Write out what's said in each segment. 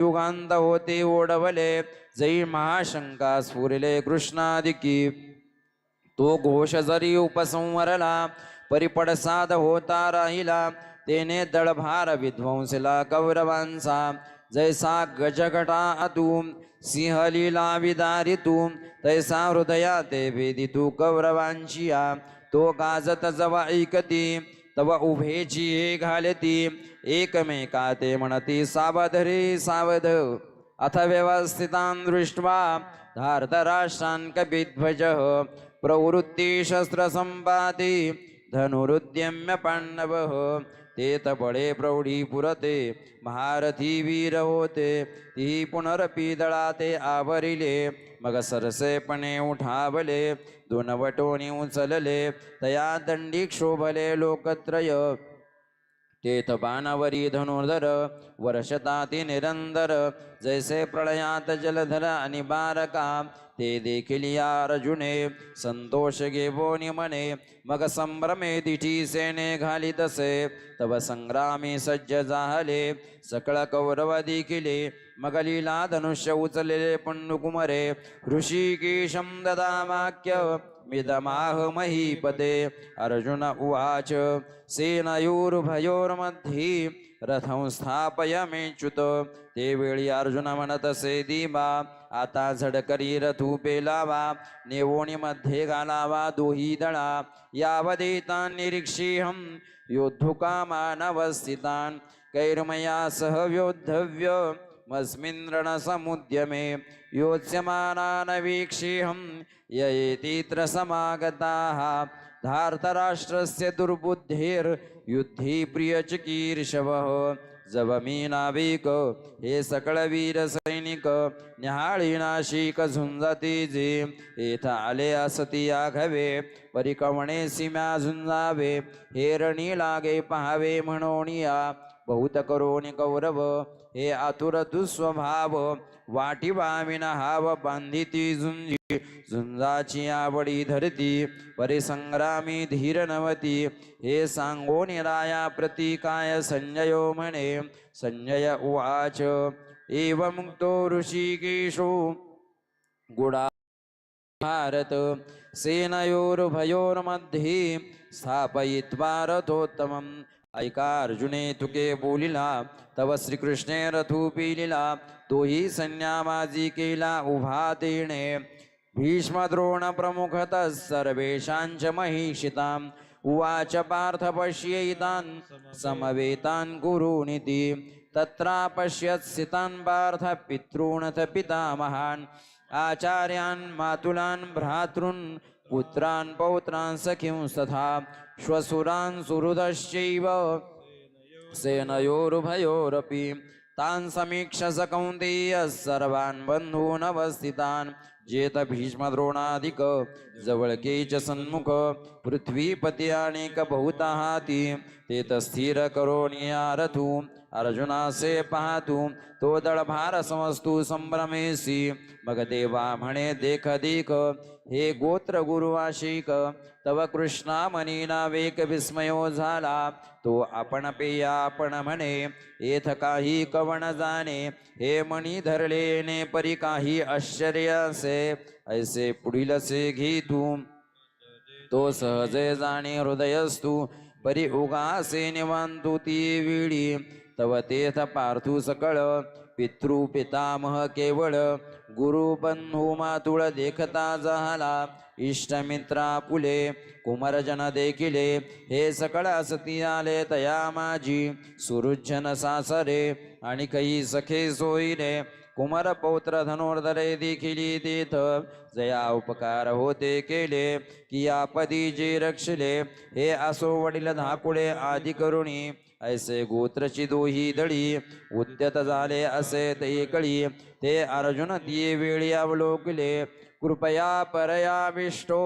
युगांत होते ओढवले जई महाशंका स्फुरिले कृष्णादिकी. तो घोष जरी उपसंवरला परिपडसाद होता राहिला तेने दळभार विध्वंसला कौरवांचा. जैसा गजगटा तू सिंहलीला विदारितू तैसा हृदया ते वेदितू कौरवांशिया. तो गाजत जवा ऐकती तव उभेची हे घालती एकमेका ते म्हणती सावध रे सावध. अथ व्यवस्थितान् दृष्ट्वा धार्तराष्ट्रान् कपिध्वजः. प्रवृत्ति धनुरुद्यम्य पाण्डवः. ते तपळे प्रौढी पुरते महारथी वीर होते. ती पुनरपी दळा ते आवरिले. मग सरसेपणे उठावले दोनवटोनी उचलले तया दंडी क्षोभले लोकत्रय. तेथ बाणावरी धनुर्धर वर्षताती निरंतर जैसे प्रळयात जलधर आणि बारका ते देखील या अर्जुने. संतोष घेवोनी म्हणे मग संभ्रमे दिठी सेने घाली तसे. तव संग्रामी सज्ज झाले सकळ कौरव देखिले मगलीला धनुष्य उचलेले पंडुकुमरे ऋषिकेशं ददा वाक्य मिदमाह महीपते अर्जुन उवाच सेनयोर्भयोर्मध्ये रथं स्थापय मेच्युत। ते वेळी अर्जुन म्हणतसे दिवा आता झडकरी रथू पेलावा नेवोणी मध्ये घालावा दोही दळा यावदेता निरीक्षेहं योद्धुकामानवस्थितान् कैर्मया सह योद्धव्य मस्मिन्द्रणसमुद्यमे योत्स्यमानान् ययेतीत्र समागताः धार्तराष्ट्रस्य दुर्बुद्धेर्युद्धे प्रियचिकीर्षवः जवमी नाविक हे सकळवीरसैनिक वीर सैनिक न्याहाळी नाशिक जे येथ आले असती आघवे परिकवणे सीम्या झुंजावे। हे रणी लागे पहावे म्हणून या बहुत करोनी कौरव। हे आतुर दुस्वभाव वाटी वामिन हाव बांधिती झुंजी झुंजाची आवडी धरती परिसंग्रामी धीर नवती. हे सांगो निराया प्रतीकाय संजयो म्हणे संजय उवाच. एवमुक्तो ऋषिकेशो गुडा भारत सेनयोर्भयोर्मध्ये स्थापयित्वा रथोत्तमम्. ऐका अर्जुने तुके बोलिला तव श्रीकृष्णे रथू पिलिला तोही संन्यामाजी केला उभा तेणे. भीष्मद्रोण प्रमुखतः सर्वेषांच महिषिताम् उवाच पार्थ पश्यैतान् समवेतान् कुरुनिति तत्रापश्यत्सितान् पार्थ पितॄणथ पितामहान् आचार्यान् मातुलान् भ्रातॄन् पुत्रान् पौत्रान् सखिंस्तथा श्वसुरान् सुहृदश्चैव। सेनयोरुभयोरपि तान् समीक्ष स कौन्तेयः सर्वान् बन्धून् अवस्थितान् जेत भीष्मद्रोणादिक जवळके च सन्मुख पृथ्वीपती अनेक बहुताहाती तेत स्थिर करोनिया रथू अर्जुनासे पाहतू तो दळभार समस्तू संभ्रमेसी मग देवा म्हणे देख देख हे गोत्र गुरुवाशिक तव कृष्णा मनीना वेक विस्मयो झाला तो आपण पेया आपण म्हणे येथ काही कवण जाणे हे मणी धरलेने परी काही आश्चर्य असे. ऐसे पुढीलसे घे तू तो सहजे जाणे हृदयस्तू परी उगासे निवांतू ती वेळी. तव तेथ पार्थू सकळ पितृ पितामह केवळ. गुरु बंधू मातुळ देखता झाला इष्टमित्रा पुले कुमरजन देखिले. हे सकळ असती आले तया माझी सुरुजन सासरे आणि काही सखे सोयीने. कुमार पौत्र धनुर्धरे देखिली तेथ जया उपकार होते केले की आपदी जे रक्षले हे असो वडील धाकुळे आदी करुणी. ऐसे गोत्रची दोही दळी उद्यत झाले असे ते कळी. ते अर्जुन दिये वेळी अवलोकले कृपया परयाविष्टो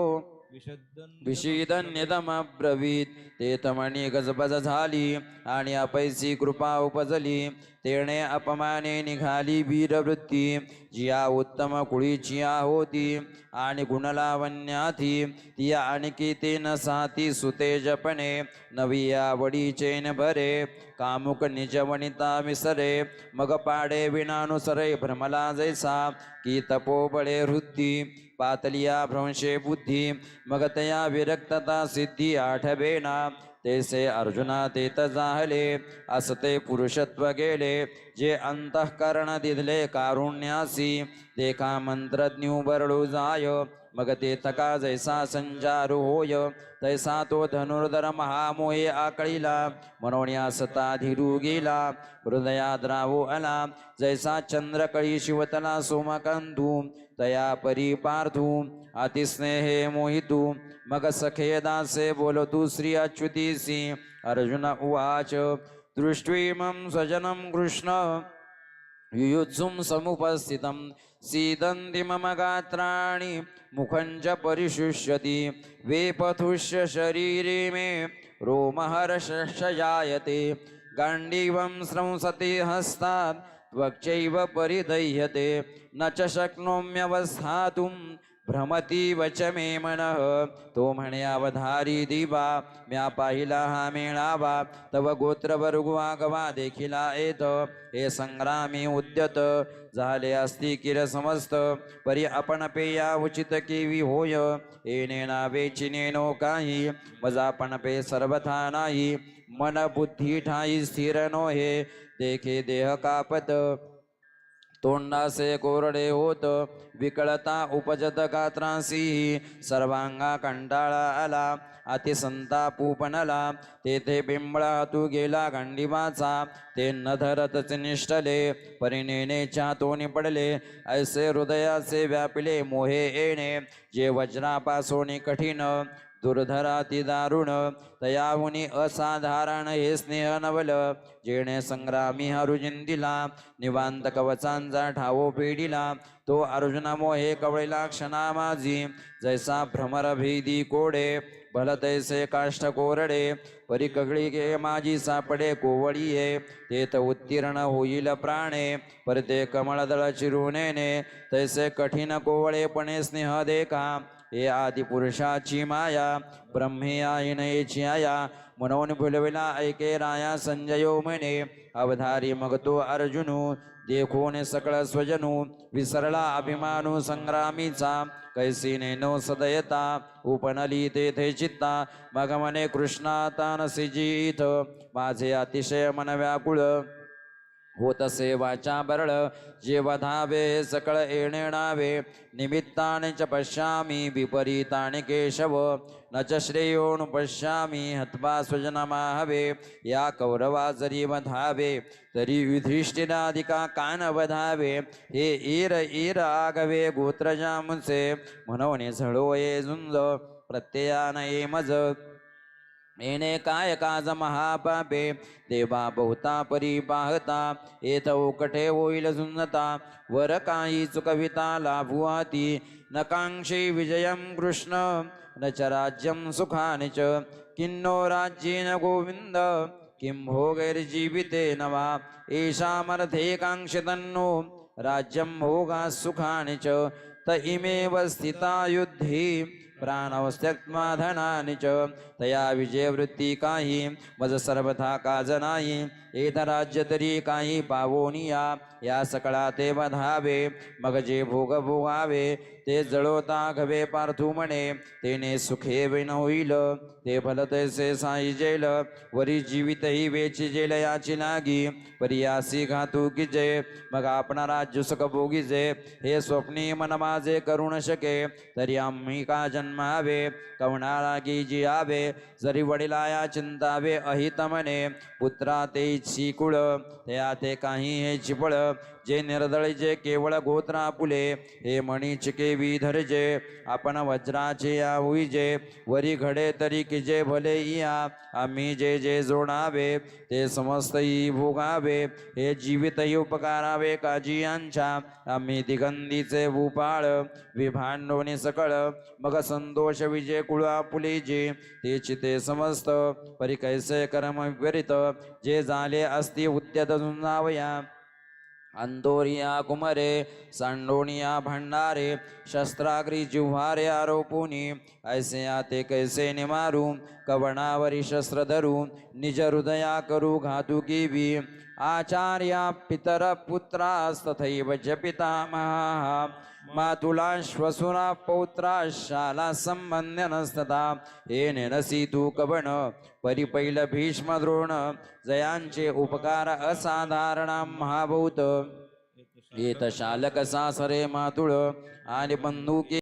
विषीदन्यतमब्रवीत ते तमणी गजबज झाली आणि अपैसी कृपा उपजली. तेणे अपमाने निघाली वीरवृत्ती. जिया उत्तम कुळीची होती आणि गुणलावण्याथी तिया आणखी ते न साती सुतेजपणे. नविया वडीचेन न भरे. कामुक निजवनिता विसरे. मग पाडे विनानुसरे भ्रमला जैसा. की तपोबळे हृद्धी. पातलिया भ्रंशे बुद्धी. मग तया विरक्तता सिद्धी आठवेना. तेसे अर्जुना तेत जाहले असते पुरुषत्व गेले जे अंतःकरण दिधले कारुण्यासी देखा मंत्रज्ञ बरळू जाय मग ते तका जैसा संचारू होय तैसा तो धनुर्धर महामोहे आकळीला मनोण्या सता धीरू गेला हृदया द्रावो आला जैसा चंद्रकळी शिवतला सोमकंधू तया परिपार्थू अतिस्नेहे मोहितू मग सखे दासे बोलतु श्री अच्युतीसी अर्जुन उवाच दृष्टीमं स्वजनं कृष्ण युयुत्सुं समुपस्थितं। सीदन्ति मम गात्राणि मुखं च परिशुष्यति। वेपथुष्य शरीरे मे रोमहर्षश्च जायते गाण्डीवं स्रंसति हस्तात् त्वक्चैव परिदह्यते। न च शक्नोम्यवस्थातुं भ्रमती वच मे मनः। तो म्हणे अवधारी दिवा म्या पाहिला हा मेळावा तव गोत्र वर्गु देखिला येत हे संग्रामी उद्यत झाले असती किर समस्त परी आपण पेया उचित केवी होय. येणे नावे चिनेनो काही मजा पण पे सर्वथा नाही. मन बुद्धी ठाई स्थिर नो हे देखे देह कापत तोंडासे कोरडे होत विकळता उपजत गात्रांसी. सर्वांगा कंटाळा आला अतिसंतापू पणला. तेथे बिंबळा तू गेला गांडीवाचा. ते न धरतच निष्ठले परिनेनेच्या तोनी पडले. ऐसे हृदयाचे व्यापिले मोहे येणे जे वज्रापासोनी कठीण दुर्धराती दारुण तयाहुनी असाधारण हे स्नेह नवल जेणे संग्रामी हरुजिन दिला निवांत कवचांचा ठावो पेडिला तो अर्जुना मोहे कवळीला क्षणा माझी जैसा भ्रमर भेदी कोडे भल तैसे काष्ट कोरडे परी कगळी गे माझी सापडे कोवळीये त उत्तीर्ण होईल प्राणे परते कमळदळ चिरुनेने तैसे कठीण कोवळेपणे स्नेह देखा हे आदिपुरुषाची माया ब्रह्मे आईनयेची आया. म्हणून भुलविला ऐके राया संजयो म्हणे अवधारी मग तो अर्जुनू. देखून सकळ स्वजनू विसरला अभिमानू संग्रामीचा. कैसीने नो सदयता उपनली तेथे चित्ता. मग मने कृष्णा तानसी माझे अतिशय मन व्याकुळ होत सेवाच्या बरळ जे वधावे सकळ येणेणावे निमित्ताने च पश्यामी विपरीताने केशव न च श्रेयोनु पश्यामी हत्वा स्वजनमाहवे या कौरवा जरी वधावे तरी युधिष्ठिराधिका कान वधावे हे ईर ईर आगवे गोत्रजामुचे म्हणून झळोये झुंज प्रत्ययानये मज येणे काय काज महापापे? देवा बहुता परी पाहता येथ उकठे होईल सुन्नता. वर काही चुकविता लाभुआती नकांक्षी विजयं कृष्ण. न च राज्यं सुखानि च किन्नो राज्येन गोविन्द. किं भोगैर्जीविते न वा येषामर्थे काङ्क्षितन्नो राज्यं भोगा सुखानि च त इमेव स्थिता युद्धे प्राणवस्त्यक्त्वा धनानि च। तया विजयवृत्ती काही मज सर्वथा काज नाही एत राज्य तरी काही पावोनिया या सकळा ते बधावे मग जे भोग भोगावे ते जळोता घवे पार्थू म्हणे तेने सुखे विन होईल ते फल तैसे साई जेल। वरी जीवितही वेची जेल याची लागी परियासी घातू की जे मग आपण राज्य सुख भोगीजे। हे स्वप्नी मन माझे करू न शके तरी आम्ही का जन्मावे कवणाला की जियावे जरी वडिलाया चिंतावे अहित म्हणे पुत्रा ते शिकुळ त्या ते काही हे चिपळ जे निर्दळी जे केवळ गोत्र आपुले हे मणी चिके विधरजे आपण वज्राचे या जे वरी घडे तरी की जे भले इया आम्ही जे जे जोडावे ते समस्तही भोगावे हे जीवितही उपकारावे काजी यांच्या आम्ही दिगंधीचे भूपाळ विभांडोनी सकळ मग संतोष विजय कुळ आपुले जे ते चिते समस्त परी कैसे कर्म विपरीत जे झाले असती उद्यत झुंजावया अंदोरिया कुमरे सांडोनिया भंडारे शस्त्राग्री जिव्हारे आरोपुनी ऐसे आते कैसे निमारू कवणावरी शस्त्र धरू निज हृदया करू घातुकी बी आचार्या पितर पुत्रास्तथैव च पितामहा मातुला श्वसुरा पौत्रा शाला संबंधनस्तथा हे नेनसी तू कवण परिपैल भीष्म द्रोण। जयांचे उपकार असाधारणा महाभूत। येत शालक सासरे मातुळ। आणि बंधुके